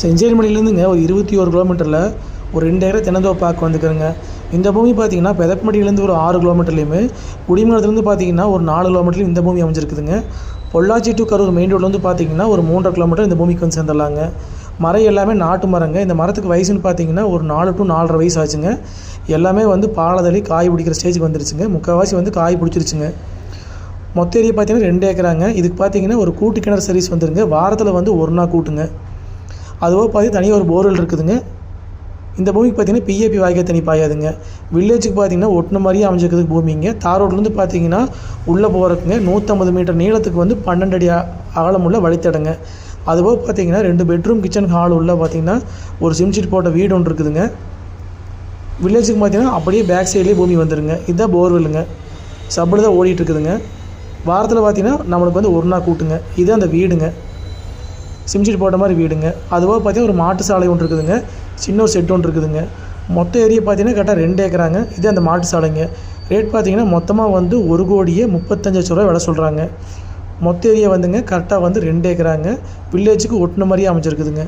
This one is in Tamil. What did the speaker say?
செஞ்சேரிமணிலேருந்துங்க ஒரு இருபத்தி ஒரு கிலோமீட்டரில் ஒரு ரெண்டு ஏக்கரை தென்னந்தோப்பு பார்க்க வந்துக்கிறேங்க இந்த பூமி பார்த்தீங்கன்னா பெதப்பமடியிலேருந்து ஒரு ஆறு கிலோமீட்டர்லேயுமே குடிமரத்துலேருந்து பார்த்தீங்கன்னா ஒரு நாலு கிலோமீட்டர்லையும் இந்த பூமி அமைஞ்சிருக்குதுங்க. பொள்ளாச்சி டு கரூர் மெயின் ரோட்லேருந்து பார்த்திங்கன்னா ஒரு மூன்றரை கிலோமீட்டர் இந்த பூமிக்கு வந்து சேர்ந்துடலாங்க. மரம் எல்லாமே நாட்டு மரங்க. இந்த மரத்துக்கு வயசுன்னு பார்த்தீங்கன்னா ஒரு நாலு டு நாலரை வயசு ஆச்சுங்க. எல்லாமே வந்து பாலதளி காய் பிடிக்கிற ஸ்டேஜுக்கு வந்துருச்சுங்க. முக்கால்வாசி வந்து காய் பிடிச்சிருச்சுங்க. மொத்த ஏரியா பார்த்தீங்கன்னா ரெண்டு ஏக்கராங்க. இதுக்கு பார்த்தீங்கன்னா ஒரு கூட்டு கிணறு சர்வீஸ் வந்துருங்க. வாரத்தில் வந்து ஒரு நாள் கூட்டுங்க. அதுவோ பார்த்தீங்கன்னா தனியாக ஒரு போர்வெல் இருக்குதுங்க. இந்த பூமிக்கு பார்த்தீங்கன்னா பிஏபி வாய்க்கால் தண்ணி பாயாதுங்க. வில்லேஜுக்கு பார்த்தீங்கன்னா ஒட்டின மாதிரியே அமைஞ்சிருக்குது பூமிங்க. தார் ரோட்லேருந்து பார்த்தீங்கன்னா உள்ளே போகிறதுக்குங்க நூற்றம்பது மீட்டர் நீளத்துக்கு வந்து பன்னெண்டு அடி அகலமுள்ள வழித்தடங்க. அதுபோக பார்த்தீங்கன்னா ரெண்டு பெட்ரூம் கிச்சன் ஹால் உள்ளே பார்த்தீங்கன்னா ஒரு சிம்ஷீட் போட்ட வீடு ஒன்று இருக்குதுங்க. வில்லேஜுக்கு பார்த்தீங்கன்னா அப்படியே பேக் சைட்லேயே பூமி வந்துடுங்க இதுதான் போர்வெல்லுங்க சப்பில் தான் ஓடிட்டு இருக்குதுங்க. வாரத்தில் பார்த்தீங்கன்னா நம்மளுக்கு வந்து ஒரு நாள் கூட்டுங்க. இது அந்த வீடுங்க. சிம்ஷீட் போட்ட மாதிரி வீடுங்க. அதுபோக பார்த்தீங்கன்னா ஒரு மாட்டு சாலை ஒன்று இருக்குதுங்க. சின்ன ஒரு செட் ஒன்று இருக்குதுங்க. மொத்த ஏரியா பார்த்தீங்கன்னா கரெக்டாக ரெண்டு ஏக்கராங்க. இது அந்த மாட்டு சாலைங்க. ரேட் பார்த்தீங்கன்னா மொத்தமாக வந்து ஒரு கோடியே முப்பத்தஞ்சு லட்ச ரூபா விலை சொல்கிறாங்க மொத்த ஏரியா வந்துங்க கரெக்டாக வந்து ரெண்டு ஏக்கராங்க. வில்லேஜுக்கு ஒட்டின மாதிரியே அமைச்சிருக்குதுங்க